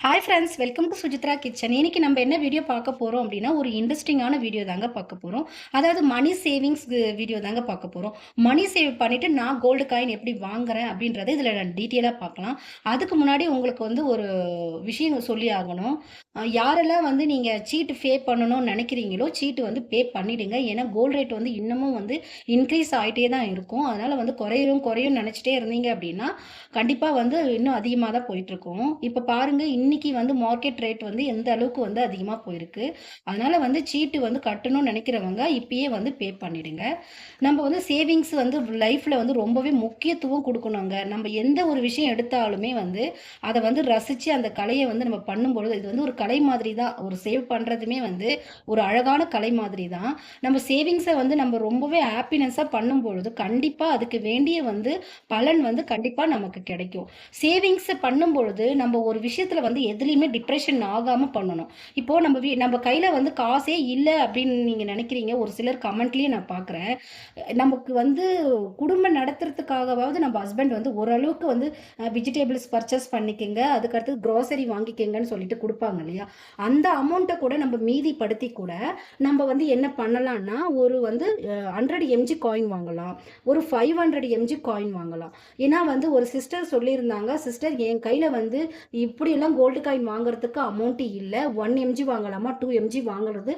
Hi friends welcome to Sujithra kitchen இன்னைக்கு நம்ம என்ன வீடியோ பார்க்க போகிறோம் அப்படின்னா ஒரு இன்ட்ரெஸ்டிங்கான வீடியோ தாங்க பார்க்க போகிறோம் அதாவது மணி சேவிங்ஸ் வீடியோ தாங்க பார்க்க போகிறோம் மணி சேவ் பண்ணிவிட்டு நான் கோல்டு காயின் எப்படி வாங்குறேன் அப்படின்றத இதில் நான் டீட்டெயிலாக பார்க்கலாம். அதுக்கு முன்னாடி உங்களுக்கு வந்து ஒரு விஷயம் சொல்லி ஆகணும். யாரெல்லாம் வந்து நீங்கள் சீட்டு பே பண்ணணும்னு நினைக்கிறீங்களோ சீட்டு வந்து பே பண்ணிவிடுங்க ஏன்னா கோல்டு ரேட் வந்து இன்னமும் வந்து இன்க்ரீஸ் ஆகிட்டே தான் இருக்கும். அதனால் வந்து குறையும் குறையும் நினச்சிட்டே இருந்தீங்க அப்படின்னா கண்டிப்பாக வந்து இன்னும் அதிகமாக தான் போயிட்டுருக்கும் இப்போ பாருங்கள் இன்னைக்கு வந்து மார்க்கெட் ரேட் வந்து எந்த அளவுக்கு வந்து அதிகமாக போயிருக்கு. அதனால் வந்து சீட்டு வந்து கட்டணும்னு நினைக்கிறவங்க இப்பயே வந்து பே பண்ணிடுங்க. நம்ம வந்து சேவிங்ஸ் வந்து லைஃப்பில் வந்து ரொம்பவே முக்கியத்துவம் கொடுக்கணுங்க. நம்ம எந்த ஒரு விஷயம் எடுத்தாலுமே வந்து அதை வந்து ரசித்து அந்த கலையை வந்து நம்ம பண்ணும்பொழுது இது வந்து ஒரு கலை மாதிரி தான் ஒரு சேவ் பண்ணுறதுமே வந்து ஒரு அழகான கலை மாதிரி தான் நம்ம சேவிங்ஸை வந்து நம்ம ரொம்பவே ஹாப்பினஸ்ஸாக பண்ணும்பொழுது கண்டிப்பாக அதுக்கு வேண்டிய வந்து பலன் வந்து கண்டிப்பாக நமக்கு கிடைக்கும். சேவிங்ஸை பண்ணும்பொழுது நம்ம ஒரு விஷயத்தில் வந்து எதுலேயுமே டிப்ரெஷன் ஆகாமல் பண்ணணும். இப்போது நம்ம வீ நம்ம கையில் வந்து காசே இல்லை அப்படின்னு நீங்கள் நினைக்கிறீங்க ஒரு சிலர் கமெண்ட்லேயே நான் பார்க்குறேன் நமக்கு வந்து குடும்பம் நடத்துறதுக்காகவாவது நம்ம ஹஸ்பண்ட் வந்து ஓரளவுக்கு வந்து வெஜிடபிள்ஸ் பர்ச்சேஸ் பண்ணிக்கங்க அதுக்கடுத்து க்ரோசரி வாங்கிக்கங்கன்னு சொல்லிட்டு கொடுப்பாங்க இல்லையா? அந்த அமௌண்ட்டை கூட நம்ம மீதிப்படுத்தி கூட நம்ம வந்து என்ன பண்ணலாம்னா ஒரு வந்து ஹண்ட்ரட் எம்ஜி காயின் வாங்கலாம். ஒரு ஃபைவ் ஹண்ட்ரட் எம்ஜி காயின் வாங்கலாம். ஏன்னா வந்து ஒரு சிஸ்டர் சொல்லியிருந்தாங்க சிஸ்டர் என் கையில் வந்து இப்படியெல்லாம் கோல்டு காயின் வாங்குறதுக்கு அமௌண்ட்டு இல்லை. ஒன் எம்ஜி வாங்கலாமா? டூ எம்ஜி வாங்குறது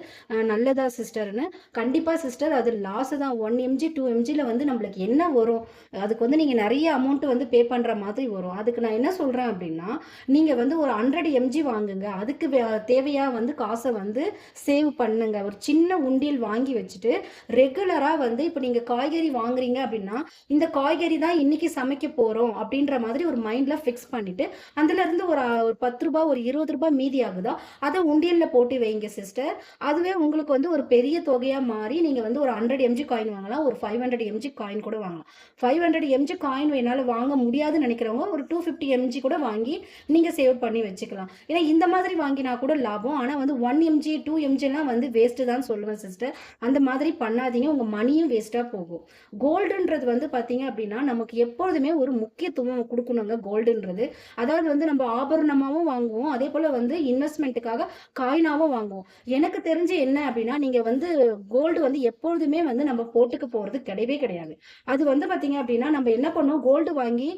நல்லதா சிஸ்டர்னு கண்டிப்பாக சிஸ்டர் அது லாஸ் தான். ஒன் எம்ஜி டூ எம்ஜியில் வந்து நம்மளுக்கு என்ன வரும்? அதுக்கு வந்து நீங்கள் நிறைய அமௌண்ட் வந்து பே பண்ணுற மாதிரி வரும். அதுக்கு நான் என்ன சொல்கிறேன் அப்படின்னா நீங்கள் வந்து ஒரு ஹண்ட்ரட் எம்ஜி வாங்குங்க. அதுக்கு தேவையாக வந்து காசை வந்து சேவ் பண்ணுங்க. ஒரு சின்ன உண்டியல் வாங்கி வச்சுட்டு ரெகுலராக வந்து இப்போ நீங்கள் காய்கறி வாங்குறீங்க அப்படின்னா இந்த காய்கறி தான் இன்னைக்கு சமைக்க போகிறோம் அப்படின்ற மாதிரி ஒரு மைண்டில் ஃபிக்ஸ் பண்ணிவிட்டு அதுலேருந்து ஒரு பத்து பத்து ரூபாய் ஒரு இருபது ரூபாய் மீதி ஆகுதோ? அதை உண்டியலில் போட்டு வைங்க சிஸ்டர் அதுவே உங்களுக்கு வந்து ஒரு பெரிய தொகையாக மாறி நீங்கள் வந்து ஒரு ஹண்ட்ரட் எம்ஜி காயின் வாங்கலாம். ஒரு ஃபைவ் ஹண்ட்ரட் எம்ஜி காயின் கூட வாங்கலாம். ஃபைவ் ஹண்ட்ரட் எம்ஜி காயின் என்னால் வாங்க முடியாதுன்னு நினைக்கிறவங்க ஒரு டூ ஃபிஃப்டி எம்ஜி கூட வாங்கி நீங்கள் சேவ் பண்ணி வச்சுக்கலாம். ஏன்னா இந்த மாதிரி வாங்கினா கூட லாபம். ஆனால் வந்து ஒன் எம்ஜி டூ எம்ஜிலாம் வந்து வேஸ்ட்டு தான் சொல்லுவேன் சிஸ்டர் அந்த மாதிரி பண்ணாதீங்க. உங்கள் மணியும் வேஸ்ட்டாக போகும். கோல்டுன்றது வந்து பார்த்தீங்க அப்படின்னா நமக்கு எப்பொழுதுமே ஒரு முக்கியத்துவம் கொடுக்கணுங்க கோல்டுன்றது அதாவது வந்து நம்ம ஆபரணமாகவும் வாங்குவோம். அதே போல் வந்து இன்வெஸ்ட்மெண்ட்டுக்காக காயினாகவும் வாங்குவோம். எனக்கு தெரிஞ்சு என்ன அப்படின்னா நீங்கள் வந்து கோல்டு வந்து எப்பொழுதுமே வந்து நம்ம போட்டுக்கு போகிறது கிடையவே கிடையாது. அது வந்து பார்த்தீங்க அப்படின்னா நம்ம என்ன பண்ணுவோம்? கோல்டு வாங்கி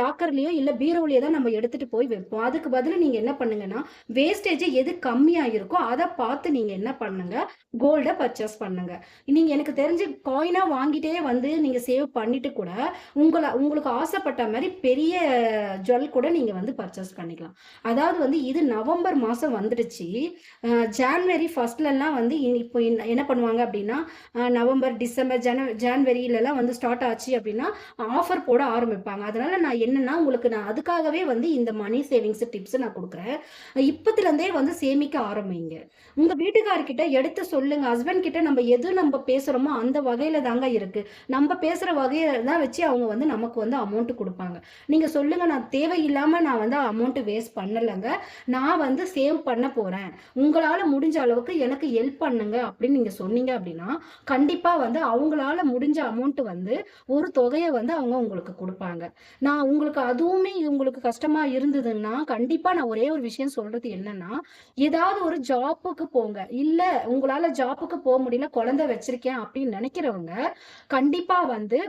லாக்கர்லேயோ இல்லை பீரோலையோ தான் நம்ம எடுத்துகிட்டு போய் வைப்போம். அதுக்கு பதில் நீங்கள் என்ன பண்ணுங்கன்னா வேஸ்டேஜ் எது கம்மியாக இருக்கோ அதை பார்த்து நீங்கள் என்ன பண்ணுங்க? கோல்டை பர்ச்சேஸ் பண்ணுங்க. நீங்கள் எனக்கு தெரிஞ்சு காயினாக வாங்கிட்டே வந்து நீங்கள் சேவ் பண்ணிட்டு கூட உங்களை உங்களுக்கு ஆசைப்பட்ட மாதிரி பெரிய ஜுவல் கூட நீங்கள் வந்து பர்ச்சேஸ் பண்ணிக்கலாம். அதாவது வந்து இது நவம்பர் மாதம் வந்துடுச்சு. ஜான்வரி ஃபஸ்ட்லலாம் வந்து இப்போ என்ன பண்ணுவாங்க அப்படின்னா நவம்பர் டிசம்பர் ஜன ஜான்வரியிலலாம் வந்து ஸ்டார்ட் ஆச்சு அப்படின்னா ஆஃபர் போட ஆரம்பிப்பாங்க. அதனால் நான் என்னென்னா உங்களுக்கு நான் அதுக்காகவே வந்து இந்த மணி சேவிங்ஸ் டிப்ஸ் நான் கொடுக்குறேன். இப்பத்துலேருந்தே வந்து சேமிக்க ஆரம்பிங்க. உங்கள் வீட்டுக்காரர்கிட்ட எடுத்து சொல்லுங்க. ஹஸ்பண்ட் கிட்ட நம்ம எது நம்ம பேசுகிறோமோ அந்த வகையில் தாங்க இருக்குது நம்ம பேசுகிற வகையில் தான் வச்சு அவங்க வந்து நமக்கு வந்து அமௌண்ட்டு கொடுப்பாங்க. நீங்கள் சொல்லுங்கள் நான் தேவையில்லாமல் நான் வந்து அமௌண்ட்டு வேஸ்ட் பண்ணலைங்க. நான் வந்து சேவ் பண்ண போறேன். உங்களால முடிஞ்ச அளவுக்கு எனக்கு ஹெல்ப் பண்ணுங்க அப்படின்னு நீங்க சொன்னீங்க அப்படின்னா கண்டிப்பா வந்து அவங்களால முடிஞ்ச அமௌண்ட் வந்து ஒரு தொகையை வந்து அவங்க உங்களுக்கு கொடுப்பாங்க. நான் உங்களுக்கு அதுவுமே உங்களுக்கு கஷ்டமா இருந்ததுன்னா கண்டிப்பா நான் ஒரே ஒரு விஷயம் சொல்றது என்னன்னா ஏதாவது ஒரு ஜாப்புக்கு போங்க. இல்ல உங்களால ஜாப்புக்கு போக முடியல குழந்தை வச்சிருக்கேன் அப்படின்னு நினைக்கிறவங்க கண்டிப்பா வந்து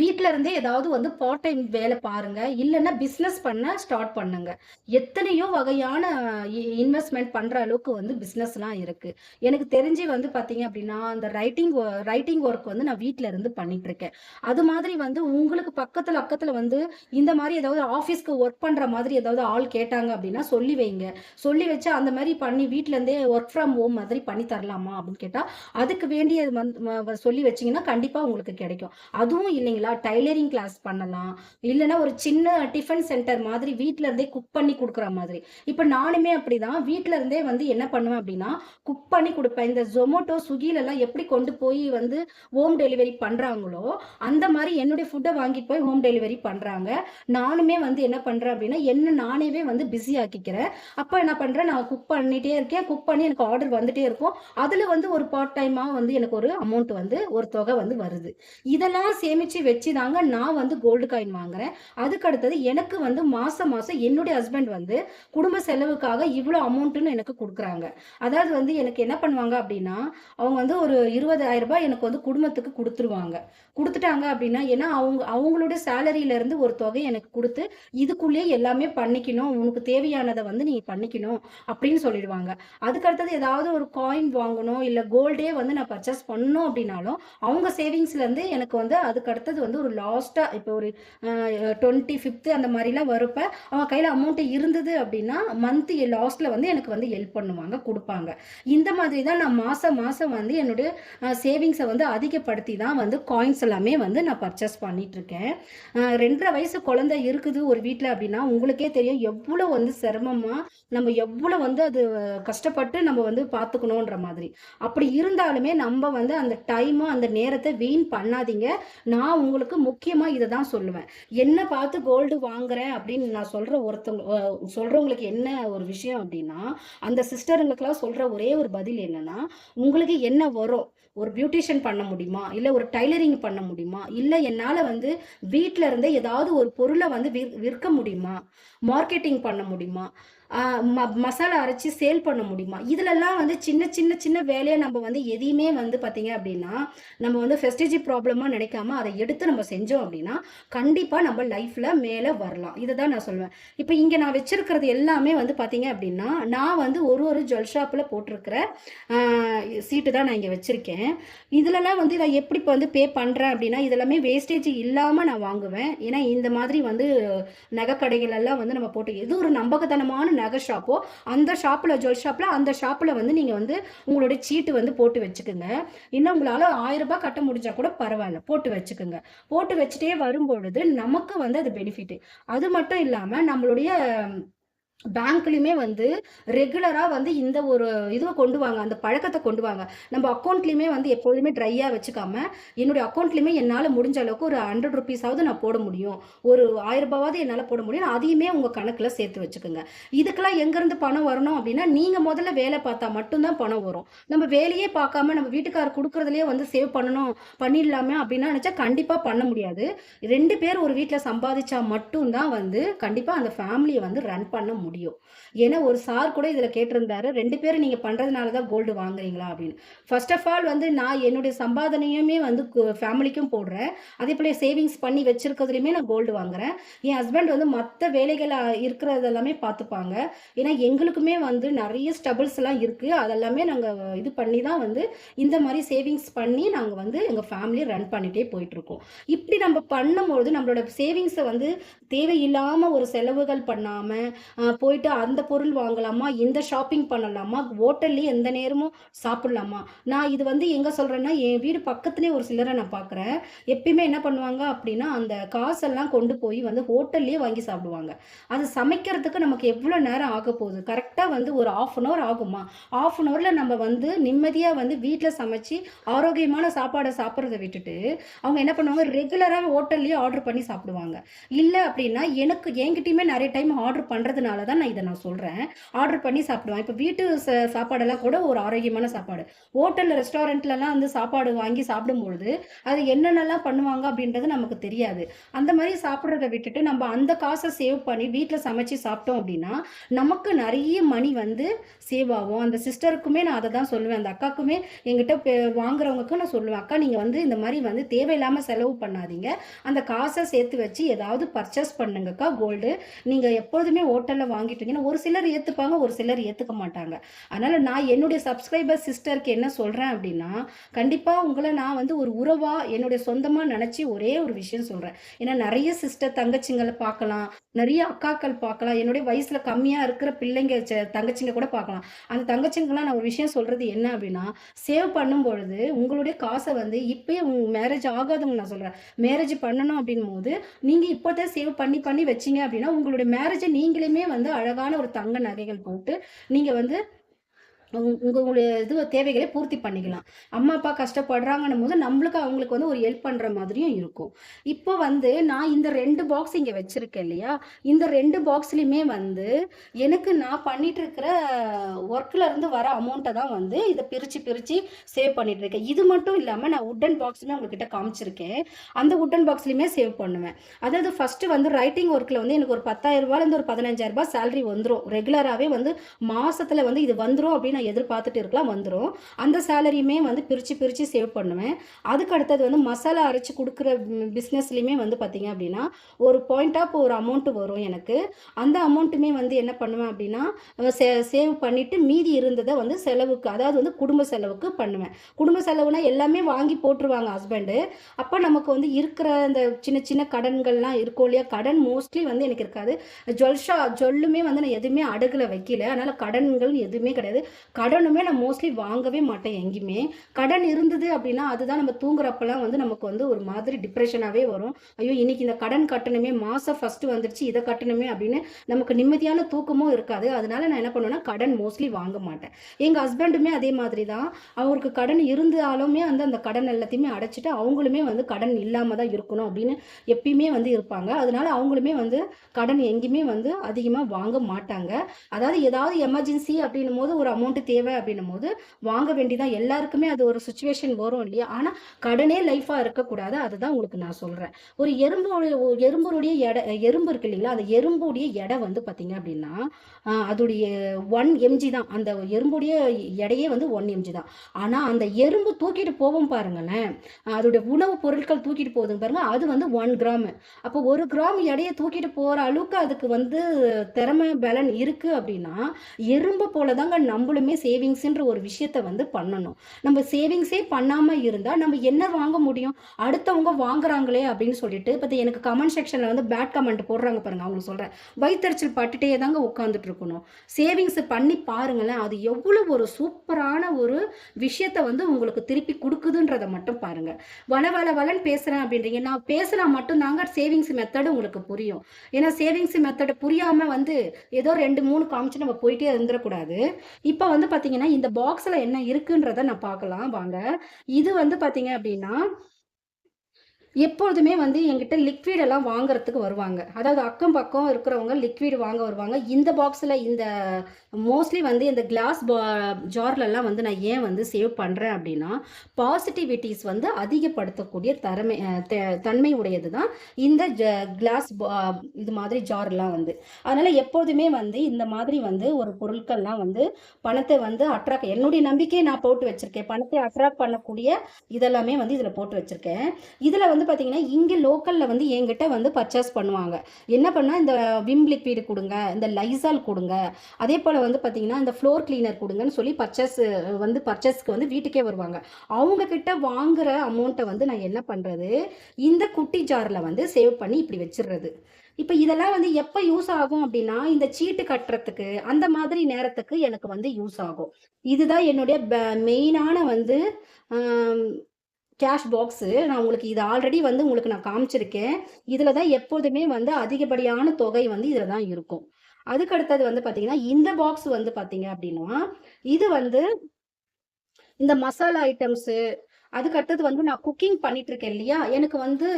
வீட்ல இருந்தே ஏதாவது வந்து பார்ட் டைம் வேலை பாருங்க. இல்லைன்னா பிஸ்னஸ் பண்ண ஸ்டார்ட் பண்ணுங்க. எத்தனையோ வகையான இன்வெஸ்ட்மெண்ட் பண்ற அளவுக்கு வந்து பிஸ்னஸ்லாம் இருக்கு. எனக்கு தெரிஞ்சு வந்து பாத்தீங்க அப்படின்னா அந்த ரைட்டிங் ரைட்டிங் ஒர்க் வந்து நான் வீட்ல இருந்து பண்ணிட்டு இருக்கேன். அது மாதிரி வந்து உங்களுக்கு பக்கத்துல பக்கத்துல வந்து இந்த மாதிரி ஏதாவது ஆஃபீஸ்க்கு ஒர்க் பண்ற மாதிரி ஏதாவது ஆள் கேட்டாங்க அப்படின்னா சொல்லி வைங்க. சொல்லி வச்சு அந்த மாதிரி பண்ணி வீட்ல இருந்தே ஒர்க் ஃப்ரம் ஹோம் மாதிரி பண்ணி தரலாமா அப்படின்னு கேட்டா அதுக்கு வேண்டிய வந்து சொல்லி வச்சீங்கன்னா கண்டிப்பா உங்களுக்கு கிடைக்கும். அதுவும் இல்லைங்களா? டைலரிங் கிளாஸ் பண்ணலாம். இல்லைன்னா ஒரு சின்ன டிஃபன் சென்டர் மாதிரி வீட்டில இருந்தே குக் பண்ணி கொடுக்குற மாதிரி. இப்போ நானுமே அப்படிதான். வீட்டில இருந்தே வந்து என்ன பண்ணுவேன் அப்படின்னா குக் பண்ணி கொடுப்பேன். இந்த ஜொமேட்டோ ஸ்விக்கிலெல்லாம் எப்படி கொண்டு போய் வந்து ஹோம் டெலிவரி பண்றாங்களோ அந்த மாதிரி என்னுடைய ஃபுட்டை வாங்கிட்டு போய் ஹோம் டெலிவரி பண்றாங்க. நானுமே வந்து என்ன பண்றேன் அப்படின்னா என்ன நானேவே வந்து பிஸி ஆக்கிக்கிறேன். அப்போ என்ன பண்றேன்? நான் குக் பண்ணிட்டே இருக்கேன். குக் பண்ணி எனக்கு ஆர்டர் வந்துட்டே இருக்கும். அதுல வந்து ஒரு பார்ட் டைமா வந்து எனக்கு ஒரு அமௌண்ட் வந்து ஒரு தொகை வந்து வருது. இதெல்லாம் சேமிச்சு சேமிச்சு வச்சு தாங்க நான் வந்து கோல்டு காயின் வாங்குறேன். அதுக்கு அடுத்தது எனக்கு வந்து மாசம் மாசம் என்னுடைய ஹஸ்பண்ட் வந்து குடும்ப செலவுக்காக இவ்வளோ அமௌண்ட்டுன்னு எனக்கு கொடுக்குறாங்க. அதாவது வந்து எனக்கு என்ன பண்ணுவாங்க அப்படின்னா அவங்க வந்து ஒரு இருபதாயிரம் ரூபாய் எனக்கு வந்து குடும்பத்துக்கு கொடுத்துருவாங்க. கொடுத்துட்டாங்க அப்படின்னா ஏன்னா அவங்க அவங்களுடைய சேலரியில இருந்து ஒரு தொகை எனக்கு கொடுத்து இதுக்குள்ளேயே எல்லாமே பண்ணிக்கணும் உனக்கு தேவையானதை வந்து நீ பண்ணிக்கணும் அப்படின்னு சொல்லிடுவாங்க. அதுக்கு அடுத்தது ஏதாவது ஒரு காயின் வாங்கணும் இல்லை கோல்டே வந்து நான் பர்ச்சேஸ் பண்ணணும் அப்படின்னாலும் அவங்க சேவிங்ஸ்ல இருந்து எனக்கு வந்து அதுக்கு அடுத்தது வந்து ஒரு லாஸ்ட்டாக இப்போ ஒரு டுவெண்ட்டி ஃபிஃப்த்து அந்த மாதிரிலாம் வரப்ப அவங்க கையில் அமௌண்ட் இருந்தது அப்படின்னா மந்த் லாஸ்ட்டில் வந்து எனக்கு வந்து ஹெல்ப் பண்ணுவாங்க கொடுப்பாங்க. இந்த மாதிரி தான் நான் மாதம் மாதம் வந்து என்னுடைய சேவிங்ஸை வந்து அதிகப்படுத்தி தான் வந்து காயின்ஸ் எல்லாமே வந்து நான் பர்ச்சேஸ் பண்ணிகிட்ருக்கேன் ரெண்டரை வயசு குழந்தை இருக்குது ஒரு வீட்டில் அப்படின்னா உங்களுக்கே தெரியும் எவ்வளோ வந்து சிரமமாக நம்ம எவ்வளோ வந்து அது கஷ்டப்பட்டு நம்ம வந்து பார்த்துக்கணுன்ற மாதிரி. அப்படி இருந்தாலுமே நம்ம வந்து அந்த டைமும் அந்த நேரத்தை வீண் பண்ணாதீங்க. நான் நான் உங்களுக்கு முக்கியமாக இதை தான் சொல்லுவேன். என்ன பார்த்து கோல்டு வாங்குறேன் அப்படின்னு நான் சொல்கிற ஒருத்தவங்க சொல்கிறவங்களுக்கு சொல்றவங்களுக்கு என்ன ஒரு விஷயம் அப்படின்னா அந்த சிஸ்டருங்களுக்கெல்லாம் சொல்கிற ஒரே ஒரு பதில் என்னன்னா உங்களுக்கு என்ன வரும்? ஒரு பியூட்டிஷியன் பண்ண முடியுமா? இல்லை ஒரு டைலரிங் பண்ண முடியுமா? இல்லை என்னால் வந்து வீட்டில் இருந்தே ஏதாவது ஒரு பொருளை வந்து விற் விற்க முடியுமா? மார்க்கெட்டிங் பண்ண முடியுமா? ம மசாலா அரைச்சி சேல் பண்ண முடியுமா? இதுலெல்லாம் வந்து சின்ன சின்ன சின்ன வேலையை நம்ம வந்து எதையுமே வந்து பார்த்தீங்க அப்படின்னா நம்ம வந்து ஃபெஸ்டிஜி ப்ராப்ளமாக நினைக்காம அதை எடுத்து நம்ம செஞ்சோம் அப்படின்னா கண்டிப்பாக நம்ம லைஃப்பில் மேலே வரலாம். இதை தான் நான் சொல்லுவேன். இப்போ இங்கே நான் வச்சுருக்கிறது எல்லாமே வந்து பார்த்தீங்க அப்படின்னா நான் வந்து ஒரு ஒரு ஜுவல் ஷாப்பில் போட்டிருக்கிற சீட்டு தான் நான் இங்கே வச்சுருக்கேன். இதுலலாம் வந்து நான் எப்படி இப்போ வந்து பே பண்ணுறேன் அப்படின்னா இதெல்லாமே வேஸ்டேஜ் இல்லாமல் நான் வாங்குவேன். ஏன்னா இந்த மாதிரி வந்து நகை எல்லாம் வந்து நம்ம போட்டு எது ஒரு நம்பகத்தனமான நகை ஷாப்போ அந்த ஷாப்பில் ஜுவல் ஷாப்பில் அந்த ஷாப்பில் வந்து நீங்கள் வந்து உங்களுடைய சீட்டு வந்து போட்டு வச்சுக்கோங்க. இன்னும் உங்களால் ஆயிரம் ரூபாய் கட்ட முடிஞ்சா கூட பரவாயில்ல போட்டு வச்சுக்கோங்க. போட்டு வச்சுட்டே வரும்பொழுது நமக்கு வந்து அது பெனிஃபிட் அது மட்டும் இல்லாமல் நம்மளுடைய பேங்க்லையுமே வந்து ரெகுலராக வந்து இந்த ஒரு இதுவை கொண்டு வாங்க அந்த பழக்கத்தை கொண்டு வாங்க. நம்ம அக்கௌண்ட்லேயுமே வந்து எப்பொழுதுமே ட்ரையாக வச்சுக்காம என்னுடைய அக்கௌண்ட்லேயுமே என்னால் முடிஞ்ச அளவுக்கு ஒரு ஹண்ட்ரட் ருபீஸாவது நான் போட முடியும். ஒரு ஆயிரம் ரூபாவது என்னால் போட முடியும். அதையுமே உங்கள் கணக்கில் சேர்த்து வச்சுக்கோங்க. இதுக்கெல்லாம் எங்கேருந்து பணம் வரணும் அப்படின்னா நீங்கள் முதல்ல வேலை பார்த்தா மட்டும்தான் பணம் வரும். நம்ம வேலையே பார்க்காம நம்ம வீட்டுக்கார கொடுக்குறதுலேயே வந்து சேவ் பண்ணணும் பண்ணிடலாமே அப்படின்னா நினச்சா கண்டிப்பாக பண்ண முடியாது. ரெண்டு பேர் ஒரு வீட்டில் சம்பாதிச்சா மட்டும்தான் வந்து கண்டிப்பாக அந்த ஃபேமிலியை வந்து ரன் பண்ண முடியும். முடியும். ஏன்னா ஒரு சார் கூட இதில் கேட்டிருந்தாரு ரெண்டு பேரும் நீங்கள் பண்ணுறதுனால தான் கோல்டு வாங்குறீங்களா? அப்படின்னு. ஃபர்ஸ்ட் ஆஃப் ஆல் வந்து நான் என்னுடைய சம்பாதனையுமே வந்து ஃபேமிலிக்கும் போடுறேன். அதே போல் சேவிங்ஸ் பண்ணி வச்சிருக்கிறதுலையுமே நான் கோல்டு வாங்குறேன். என் ஹஸ்பண்ட் வந்து மற்ற வேலைகள் இருக்கிறது எல்லாமே பார்த்துப்பாங்க ஏன்னா எங்களுக்குமே வந்து நிறைய ஸ்டபிள்ஸ் எல்லாம் இருக்குது அதெல்லாமே நாங்கள் இது பண்ணி தான் வந்து இந்த மாதிரி சேவிங்ஸ் பண்ணி நாங்கள் வந்து எங்கள் ஃபேமிலியை ரன் பண்ணிகிட்டே போயிட்டுருக்கோம். இப்படி நம்ம பண்ணும்பொழுது நம்மளோட சேவிங்ஸை வந்து தேவையில்லாமல் ஒரு செலவுகள் பண்ணாமல் போயிட்டு அந்த பொருள் வாங்கலாமா? இந்த ஷாப்பிங் பண்ணலாமா? ஹோட்டல்லே எந்த நேரமும் சாப்பிட்லாமா? நான் இது வந்து எங்கே சொல்கிறேன்னா என் வீடு பக்கத்துலேயே ஒரு சிலரை நான் பார்க்குறேன் எப்பயுமே என்ன பண்ணுவாங்க அப்படின்னா அந்த காசெல்லாம் கொண்டு போய் வந்து ஹோட்டல்லே வாங்கி சாப்பிடுவாங்க. அது சமைக்கிறதுக்கு நமக்கு எவ்வளோ நேரம் ஆக போகுது? கரெக்டாக வந்து ஒரு ஆஃப் அன் ஹவர் ஆகுமா? ஆஃப் அன் ஹவரில் நம்ம வந்து நிம்மதியாக வந்து வீட்டில் சமைச்சு ஆரோக்கியமான சாப்பாடை சாப்பிட்றத விட்டுட்டு அவங்க என்ன பண்ணுவாங்க? ரெகுலராக ஹோட்டல்லையே ஆர்டர் பண்ணி சாப்பிடுவாங்க. இல்லை அப்படின்னா எனக்கு என்கிட்டயுமே நிறைய டைம் ஆர்டர் பண்ணுறதுனால தான் தான் நான் இதை நான் சொல்கிறேன் ஆர்டர் பண்ணி சாப்பிடுவேன். இப்போ வீட்டு சாப்பாடெல்லாம் கூட ஒரு ஆரோக்கியமான சாப்பாடு. ஹோட்டலில் ரெஸ்டாரண்ட்லலாம் வந்து சாப்பாடு வாங்கி சாப்பிடும்பொழுது அது என்னென்னலாம் பண்ணுவாங்க அப்படின்றது நமக்கு தெரியாது. அந்த மாதிரி சாப்பிட்றத விட்டுட்டு நம்ம அந்த காசை சேவ் பண்ணி வீட்டில் சமைச்சு சாப்பிட்டோம் அப்படின்னா நமக்கு நிறைய மணி வந்து சேவ் ஆகும். அந்த சிஸ்டருக்குமே நான் அதை தான் சொல்லுவேன். அந்த அக்காக்குமே எங்கிட்ட பே- வாங்குறவங்களுக்கும் நான் சொல்லுவேன். அக்கா நீங்கள் வந்து இந்த மாதிரி வந்து தேவையில்லாமல் செலவு பண்ணாதீங்க. அந்த காசை சேர்த்து வச்சு ஏதாவது பர்ச்சேஸ் பண்ணுங்கக்கா கோல்டு நீங்கள் எப்பொழுதுமே ஹோட்டலில் வாங்கிட்டீங்கன்னா ஒரு சிலர் ஏற்றுப்பாங்க ஒரு சிலர் ஏற்றுக்க மாட்டாங்க. அதனால் நான் என்னுடைய சப்ஸ்கிரைபர் சிஸ்டருக்கு என்ன சொல்கிறேன் அப்படின்னா கண்டிப்பாக உங்களை நான் வந்து ஒரு உறவாக என்னுடைய சொந்தமாக நினச்சி ஒரே ஒரு விஷயம் சொல்கிறேன் ஏன்னா நிறைய சிஸ்டர் தங்கச்சிங்களை பார்க்கலாம் நிறைய அக்காக்கள் பார்க்கலாம். என்னுடைய வயசில் கம்மியாக இருக்கிற பிள்ளைங்க ச- தங்கச்சிங்க கூட பார்க்கலாம். அந்த தங்கச்சிங்கெல்லாம் நான் ஒரு விஷயம் சொல்கிறது என்ன அப்படின்னா சேவ் பண்ணும் பொழுது உங்களுடைய காசை வந்து இப்போயே உங்க மேரேஜ் ஆகாதவங்க நான் சொல்கிறேன் மேரேஜ் பண்ணணும் அப்படின் போது நீங்கள் இப்போதே சேவ் பண்ணி பண்ணி வச்சீங்க அப்படின்னா உங்களுடைய மேரேஜை நீங்களுமே வந்து அழகான ஒரு தங்க நகைகள் போட்டு நீங்கள் வந்து உங்களுடைய இது தேவைகளை பூர்த்தி பண்ணிக்கலாம். அம்மா, அப்பா கஷ்டப்படுறாங்கன்னும் போது, நம்மளுக்கு அவங்களுக்கு வந்து ஒரு ஹெல்ப் பண்ற மாதிரியும் இருக்கும். இப்போ வந்து நான் இந்த ரெண்டு பாக்ஸ் இங்க வச்சிருக்கேன் இல்லையா? இந்த ரெண்டு பாக்ஸ்லயுமே வந்து எனக்கு நான் பண்ணிட்டு இருக்கிற ஒர்க்ல இருந்து வர அமௌண்ட்டை தான் வந்து இதை பிரிச்சு, பிரிச்சு சேவ் பண்ணிட்டு இருக்கேன். இது மட்டும் இல்லாம நான் உட்டன் பாக்ஸுமே உங்ககிட்ட காமிச்சிருக்கேன். அந்த வுட்டன் பாக்ஸ்லயுமே சேவ் பண்ணுவேன். அதாவது ஃபர்ஸ்ட்டு வந்து ரைட்டிங் ஒர்க்ல வந்து எனக்கு ஒரு ரூ. 10,000லேருந்து ஒரு ரூ. 15,000 சேலரி வந்துடும் ரெகுலராகவே வந்து மாசத்துல வந்து இது வந்துடும் அப்படின்னு நான் எதிர்பார்த்துட்டு இருக்கலாம் வந்துடும் அந்த சேலரியுமே வந்து பிரித்து பிரித்து சேவ் பண்ணுவேன். அதுக்கு அடுத்தது வந்து மசாலா அரைச்சு கொடுக்குற பிஸ்னஸ்லையுமே வந்து பார்த்தீங்க அப்படின்னா, ஒரு பாயிண்ட் ஆஃப் ஒரு அமௌண்ட்டு வரும் எனக்கு. அந்த அமௌண்ட்டுமே வந்து என்ன பண்ணுவேன் அப்படின்னா, சே சேவ் பண்ணிவிட்டு மீதி இருந்ததை வந்து செலவுக்கு அதாவது வந்து குடும்ப செலவுக்கு பண்ணுவேன். குடும்ப செலவுனா எல்லாமே வாங்கி போட்டுருவாங்க ஹஸ்பண்டு. அப்போ நமக்கு வந்து இருக்கிற இந்த சின்ன, சின்ன கடன்கள்லாம் இருக்கும் இல்லையா? கடன் மோஸ்ட்லி வந்து எனக்கு இருக்காது. ஜொல்ஷா ஜொல்லுமே வந்து நான் எதுவுமே அடகுல வைக்கல. அதனால கடன்கள் எதுவுமே கிடையாது. கடனுமே நான் மோஸ்ட்லி வாங்கவே மாட்டேன் எங்கேயுமே. கடன் இருந்தது அப்படின்னா, அதுதான் நம்ம தூங்குறப்பெல்லாம் வந்து நமக்கு வந்து ஒரு மாதிரி டிப்ரெஷனாகவே வரும். ஐயோ! இன்னைக்கு இந்த கடன் கட்டணுமே, மாதம் ஃபர்ஸ்ட்டு வந்துருச்சு, இதை கட்டணுமே அப்படின்னு நமக்கு நிம்மதியான தூக்கமும் இருக்காது. அதனால நான் என்ன பண்ணுவேன்னா, கடன் மோஸ்ட்லி வாங்க மாட்டேன். எங்கள் ஹஸ்பண்டுமே அதே மாதிரி தான். அவருக்கு கடன் இருந்தாலுமே வந்து அந்த கடன் எல்லாத்தையுமே அடைச்சிட்டு அவங்களுமே வந்து கடன் இல்லாம தான் இருக்கணும் அப்படின்னு எப்பயுமே வந்து இருப்பாங்க. அதனால அவங்களுமே வந்து கடன் எங்கேயுமே வந்து அதிகமாக வாங்க மாட்டாங்க. அதாவது ஏதாவது எமர்ஜென்சி அப்படின்னும்போது ஒரு அமௌண்ட் தேவை அப்படின்னும் போது வாங்க வேண்டிதான் எல்லாருக்குமே அது ஒரு சுச்சுவேஷன் வரும் இல்லையா? ஆனால் கடனே லைஃபாக இருக்கக்கூடாது. அதுதான் உங்களுக்கு நான் சொல்கிறேன் ஒரு எறும்புடைய எறும்புடைய எடை எறும்பு இருக்கு இல்லைங்களா? அந்த எறும்புடைய எடை வந்து பார்த்தீங்க அப்படின்னா, அதோடைய ஒன் எம்ஜி தான். அந்த எறும்புடைய எடையே வந்து ஒன் எம்ஜி தான். ஆனால் அந்த எறும்பு தூக்கிட்டு போவோம் பாருங்களேன், அதோடைய உணவு பொருட்கள் தூக்கிட்டு போகுதுங்க பாருங்க, அது வந்து ஒன் கிராம். அப்போ ஒரு கிராம் எடையை தூக்கிட்டு போகிற அளவுக்கு அதுக்கு வந்து திறமை, பலன் இருக்குது அப்படின்னா, எறும்பு போல தாங்க நம்மளுமே எல்லாருமே சேவிங்ஸ்ன்ற ஒரு விஷயத்த வந்து பண்ணணும். நம்ம சேவிங்ஸே பண்ணாமல் இருந்தால் நம்ம என்ன வாங்க முடியும்? அடுத்தவங்க வாங்குறாங்களே அப்படின்னு சொல்லிட்டு, இப்போ எனக்கு கமெண்ட் செக்ஷனில் வந்து பேட் கமெண்ட் போடுறாங்க பாருங்க, அவங்களுக்கு சொல்கிறேன் வயிற்றுச்சல் பட்டுட்டே தாங்க உட்காந்துட்டு இருக்கணும். சேவிங்ஸ் பண்ணி பாருங்களேன். அது எவ்வளோ ஒரு சூப்பரான ஒரு விஷயத்த வந்து உங்களுக்கு திருப்பி கொடுக்குதுன்றதை மட்டும் பாருங்கள் வள வள வளன்னு பேசுகிறேன் அப்படின்றீங்க. நான் பேசுனா மட்டும் தாங்க சேவிங்ஸ் மெத்தடு உங்களுக்கு புரியும். ஏன்னா சேவிங்ஸ் மெத்தடு புரியாமல் வந்து ஏதோ 2, 3 காமிச்சு நம்ம போயிட்டே இருந்துறக்கூடாது. இப்போ வந்து பார்த்தீங்கன்னா, இந்த பாக்ஸ்ல என்ன இருக்குன்றத நான் பார்க்கலாம் வாங்க. இது வந்து பார்த்தீங்க அப்படின்னா எப்பொழுதுமே வந்து எங்கிட்ட லிக்விட் எல்லாம் வாங்குறதுக்கு வருவாங்க. அதாவது அக்கம் பக்கம் இருக்கிறவங்க லிக்விட் வாங்க வருவாங்க. இந்த பாக்ஸில் இந்த மோஸ்ட்லி வந்து இந்த கிளாஸ் பா ஜார்லலாம் வந்து நான் ஏன் வந்து சேவ் பண்ணுறேன் அப்படின்னா, பாசிட்டிவிட்டிஸ் வந்து அதிகப்படுத்தக்கூடிய தரமை தன்மை உடையது தான் இந்த ஜ கிளாஸ் பா இது மாதிரி ஜார்லாம் வந்து. அதனால் எப்போதுமே வந்து இந்த மாதிரி வந்து ஒரு பொருட்கள்லாம் வந்து பணத்தை வந்து அட்ராக்ட் என்னுடைய நம்பிக்கையை நான் போட்டு வச்சுருக்கேன் பணத்தை அட்ராக்ட் பண்ணக்கூடிய இதெல்லாமே வந்து இதில் போட்டு வச்சுருக்கேன் இதில் வந்து பார்த்தீங்கன்னா, இங்கே லோக்கலில் வந்து என்கிட்ட வந்து பர்ச்சேஸ் பண்ணுவாங்க. என்ன பண்ணால் இந்த விம் லிக்விட் கொடுங்க இந்த லைசால் கொடுங்க அதே போல் வந்து பார்த்தீங்கன்னா, இந்த ஃப்ளோர் கிளீனர் கொடுங்கன்னு சொல்லி பர்ச்சேஸ் வந்து பர்ச்சேஸ்க்கு வந்து வீட்டுக்கே வருவாங்க. அவங்கக்கிட்ட வாங்குகிற அமௌண்ட்டை வந்து நான் என்ன பண்ணுறது இந்த குட்டி ஜாரில் வந்து சேவ் பண்ணி இப்படி வச்சிடுறது இப்போ இதெல்லாம் வந்து எப்போ யூஸ் ஆகும் அப்படின்னா, இந்த சீட்டு கட்டுறதுக்கு, அந்த மாதிரி நேரத்துக்கு எனக்கு வந்து யூஸ் ஆகும். இதுதான் என்னுடைய மெயினான வந்து கேஷ் பாக்ஸு. நான் உங்களுக்கு இது ஆல்ரெடி வந்து உங்களுக்கு நான் காமிச்சிருக்கேன். இதில் தான் எப்போதுமே வந்து அதிகப்படியான தொகை வந்து இதில் தான் இருக்கும். அதுக்கு அடுத்தது வந்து பார்த்தீங்கன்னா, இந்த பாக்ஸ் வந்து பார்த்தீங்க அப்படின்னா, இது வந்து இந்த மசாலா ஐட்டம்ஸு, அதுக்கு அடுத்தது வந்து நான் குக்கிங் பண்ணிட்டு இருக்கேன் இல்லையா? எனக்கு வந்து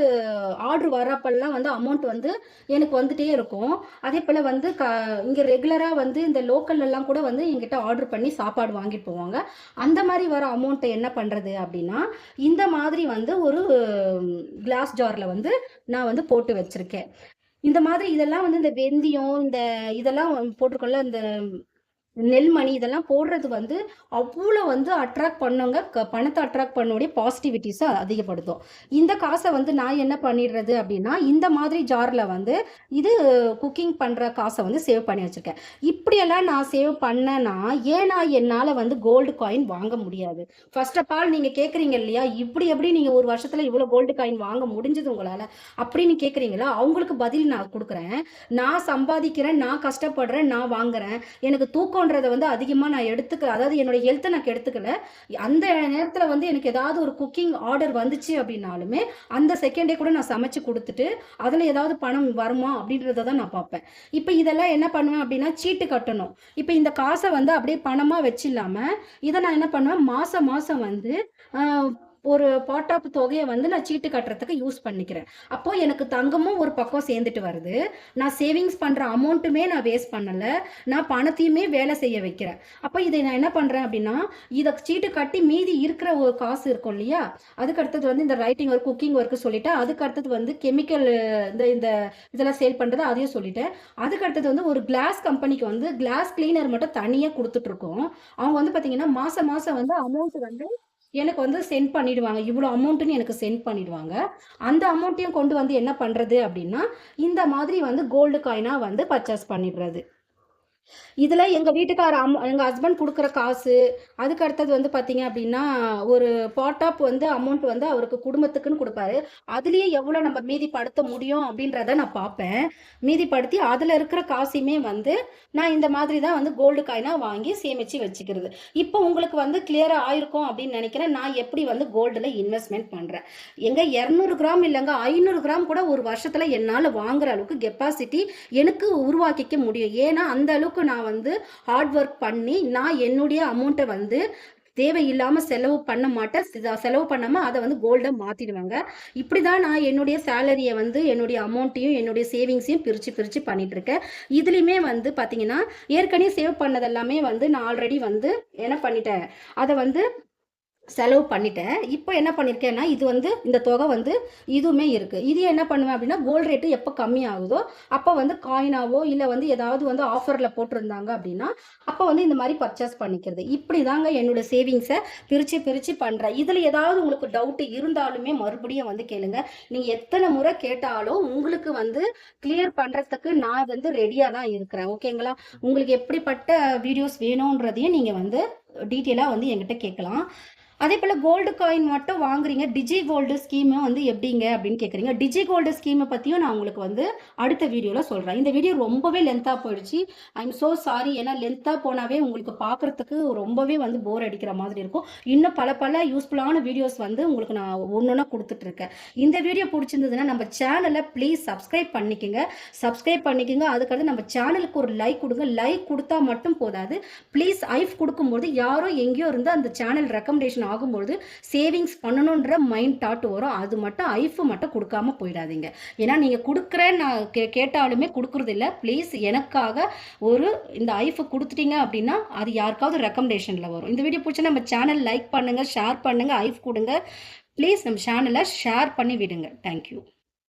ஆர்டர் வர்றப்பல்லாம் வந்து அமௌண்ட் வந்து எனக்கு வந்துட்டே இருக்கும். அதே போல் வந்து க இங்கே ரெகுலராக வந்து இந்த லோக்கல்லலாம் கூட வந்து எங்கிட்ட ஆர்டர் பண்ணி சாப்பாடு வாங்கிட்டு போவாங்க. அந்த மாதிரி வர அமௌண்ட்டை என்ன பண்ணுறது அப்படின்னா, இந்த மாதிரி வந்து ஒரு கிளாஸ் ஜாரில் வந்து நான் வந்து போட்டு வச்சிருக்கேன். இந்த மாதிரி இதெல்லாம் வந்து இந்த வெந்தயம், இந்த இதெல்லாம் போட்டிருக்கோம்ல, இந்த நெல்மணி இதெல்லாம் போடுறது வந்து அவ்வளோ வந்து அட்ராக்ட் பண்ணுங்க. க பணத்தை அட்ராக்ட் பண்ணக்கூடிய பாசிட்டிவிட்டிஸை அதிகப்படுத்தும். இந்த காசை வந்து நான் என்ன பண்ணிடுறது அப்படின்னா, இந்த மாதிரி ஜாரில் வந்து இது குக்கிங் பண்ணுற காசை வந்து சேவ் பண்ணி வச்சுருக்கேன் இப்படியெல்லாம் நான் சேவ் பண்ணேன்னா, ஏன்னா என்னால் வந்து கோல்டு காயின் வாங்க முடியாது. ஃபர்ஸ்ட் ஆஃப் ஆல் நீங்கள் கேட்குறீங்க இல்லையா? இப்படி எப்படி நீங்கள் ஒரு வருஷத்தில் இவ்வளோ கோல்டு காயின் வாங்க முடிஞ்சது உங்களால் அப்படின்னு கேட்குறீங்களா? அவங்களுக்கு பதில் நான் கொடுக்குறேன் நான் சம்பாதிக்கிறேன், நான் கஷ்டப்படுறேன், நான் வாங்குறேன். எனக்கு தூக்கம் தூக்கன்றதை வந்து அதிகமாக நான் எடுத்துக்க அதாவது என்னோட ஹெல்த்தை நான் எடுத்துக்கல அந்த நேரத்தில் வந்து எனக்கு ஏதாவது ஒரு குக்கிங் ஆர்டர் வந்துச்சு அப்படின்னாலுமே அந்த செகண்டே கூட நான் சமைச்சு கொடுத்துட்டு அதில் ஏதாவது பணம் வருமா அப்படின்றத தான் நான் பார்ப்பேன். இப்போ இதெல்லாம் என்ன பண்ணுவேன் அப்படின்னா சீட்டு கட்டணும். இப்போ இந்த காசை வந்து அப்படியே பணமாக வச்சு இல்லாமல் இதை நான் என்ன பண்ணுவேன்? மாதம் மாதம் வந்து ஒரு பார்ட் ஆஃப் தொகையை வந்து நான் சீட்டு கட்டுறதுக்கு யூஸ் பண்ணிக்கிறேன். அப்போ எனக்கு தங்கமும் ஒரு பக்கம் சேர்ந்துட்டு வருது. நான் சேவிங்ஸ் பண்ணுற அமௌண்ட்டுமே நான் வேஸ்ட் பண்ணலை. நான் பணத்தையுமே வேலை செய்ய வைக்கிறேன். அப்போ இதை நான் என்ன பண்ணுறேன் அப்படின்னா இதை சீட்டு கட்டி மீதி இருக்கிற ஒரு காசு இருக்கும் இல்லையா? அதுக்கு அடுத்தது வந்து இந்த ரைட்டிங் ஒர்க் குக்கிங் ஒர்க்கு சொல்லிட்டேன் அதுக்கு அடுத்தது வந்து கெமிக்கல் இந்த இந்த இதெல்லாம் சேல் பண்ணுறது அதையும் சொல்லிட்டேன். அதுக்கு அடுத்தது வந்து ஒரு கிளாஸ் கம்பெனிக்கு வந்து கிளாஸ் கிளீனர் மட்டும் தனியாக கொடுத்துட்ருக்கோம் அவங்க வந்து பார்த்தீங்கன்னா மாதம் மாதம் வந்து அமௌண்ட் வந்து எனக்கு வந்து சென்ட் பண்ணிடுவாங்க. இவ்வளோ அமௌண்ட்டுன்னு எனக்கு சென்ட் பண்ணிடுவாங்க. அந்த அமௌண்ட்டையும் கொண்டு வந்து என்ன பண்ணுறது அப்படின்னா இந்த மாதிரி வந்து கோல்டு காயினாக வந்து பர்ச்சேஸ் பண்ணிடுறது. இதில் எங்கள் வீட்டுக்கார அம் எங்கள் ஹஸ்பண்ட் கொடுக்குற காசு அதுக்கு அடுத்தது வந்து பார்த்தீங்க அப்படின்னா ஒரு பாட்டாப் வந்து அமௌண்ட் வந்து அவருக்கு குடும்பத்துக்குன்னு கொடுப்பாரு. அதுலேயே எவ்வளோ நம்ம மீதிப்படுத்த முடியும் அப்படின்றத நான் பார்ப்பேன் மீதிப்படுத்தி அதில் இருக்கிற காசையுமே வந்து நான் இந்த மாதிரி தான் வந்து கோல்டு காயினாக வாங்கி சேமித்து வச்சுக்கிறது. இப்போ உங்களுக்கு வந்து கிளியராக ஆயிருக்கும் அப்படின்னு நினைக்கிறேன். நான் எப்படி வந்து கோல்டில் இன்வெஸ்ட்மெண்ட் பண்ணுறேன் எங்கள் இரநூறு கிராம் இல்லைங்க ஐநூறு கிராம் கூட ஒரு வருஷத்தில் என்னால் வாங்குற அளவுக்கு கெப்பாசிட்டி எனக்கு உருவாக்கிக்க முடியும். ஏன்னா அந்த அளவுக்கு நான் வந்து ஹார்ட் ஒர்க் பண்ணி நான் என்னுடைய அமௌண்ட்டை வந்து தேவையில்லாமல் செலவு பண்ண மாட்டேன். செலவு பண்ணாமல் அதை வந்து கோல்டை மாற்றிடுவாங்க இப்படி தான் நான் என்னுடைய சேலரியை வந்து என்னுடைய அமௌண்ட்டையும் என்னுடைய சேவிங்ஸையும் பிரித்து பிரித்து பண்ணிகிட்ருக்கேன் இதுலேயுமே வந்து பார்த்தீங்கன்னா ஏற்கனவே சேவ் பண்ணதெல்லாமே வந்து நான் ஆல்ரெடி வந்து என்ன பண்ணிட்டேன். அதை வந்து செலவு பண்ணிட்டேன். இப்போ என்ன பண்ணியிருக்கேன்னா இது வந்து இந்த தொகை வந்து இதுவுமே இருக்குது இது என்ன பண்ணுவேன் அப்படின்னா கோல்டு ரேட்டு எப்போ கம்மி ஆகுதோ அப்போ வந்து காயினாவோ இல்லை வந்து ஏதாவது வந்து ஆஃபரில் போட்டிருந்தாங்க அப்படின்னா அப்போ வந்து இந்த மாதிரி பர்ச்சேஸ் பண்ணிக்கிறது. இப்படி தாங்க என்னோட சேவிங்ஸை பிரித்து பிரித்து பண்ணுறேன் இதில் ஏதாவது உங்களுக்கு டவுட்டு இருந்தாலுமே மறுபடியும் வந்து கேளுங்க. நீங்கள் எத்தனை முறை கேட்டாலும் உங்களுக்கு வந்து கிளியர் பண்ணுறதுக்கு நான் வந்து ரெடியாக தான் இருக்கிறேன். ஓகேங்களா உங்களுக்கு எப்படிப்பட்ட வீடியோஸ் வேணுன்றதையும் நீங்கள் வந்து டீட்டெயிலாக வந்து என்கிட்ட கேட்கலாம். அதே போல் கோல்டு காயின் மட்டும் வாங்குறீங்க. டிஜி கோல்டு ஸ்கீமை வந்து எப்படிங்க அப்படின்னு கேட்குறீங்க டிஜி கோல்டு ஸ்கீமை பற்றியும் நான் உங்களுக்கு வந்து அடுத்த வீடியோவில் சொல்கிறேன் இந்த வீடியோ ரொம்பவே லென்த்தாக போயிடுச்சு. ஐம் ஸோ சாரி ஏன்னா லென்த்தாக போனாவே உங்களுக்கு பார்க்குறதுக்கு ரொம்பவே வந்து போர் அடிக்கிற மாதிரி இருக்கும். இன்னும் பல பல யூஸ்ஃபுல்லான வீடியோஸ் வந்து உங்களுக்கு நான் ஒன்று ஒன்றா கொடுத்துட்ருக்கேன். இந்த வீடியோ பிடிச்சிருந்ததுன்னா நம்ம சேனலை ப்ளீஸ் சப்ஸ்கிரைப் பண்ணிக்கோங்க. சப்ஸ்கிரைப் பண்ணிக்கோங்க. அதுக்கடுத்து நம்ம சேனலுக்கு ஒரு லைக் கொடுங்க. லைக் கொடுத்தா மட்டும் போதாது. ப்ளீஸ் ஐஃப் கொடுக்கும்போது யாரோ எங்கேயோ இருந்து அந்த சேனல் ரெக்கமெண்டேஷன் ஆகும்பொழுது சேவிங்ஸ் பண்ணணுன்ற மைண்ட் தாட் வரும். அது மட்டும் ஐஃபு மட்டும் கொடுக்காம போயிடாதீங்க. ஏன்னா நீங்கள் கொடுக்குறேன்னு நான் கே கேட்டாலுமே கொடுக்குறதில்ல ப்ளீஸ் எனக்காக ஒரு இந்த ஐஃப் கொடுத்துட்டீங்க அப்படின்னா அது யாருக்காவது ரெக்கமெண்டேஷனில் வரும். இந்த வீடியோ பிடிச்சா நம்ம சேனல் லைக் பண்ணுங்கள் ஷேர் பண்ணுங்கள் ஐஃப் கொடுங்க. ப்ளீஸ் நம்ம சேனலை ஷேர் பண்ணி விடுங்க. தேங்க்யூ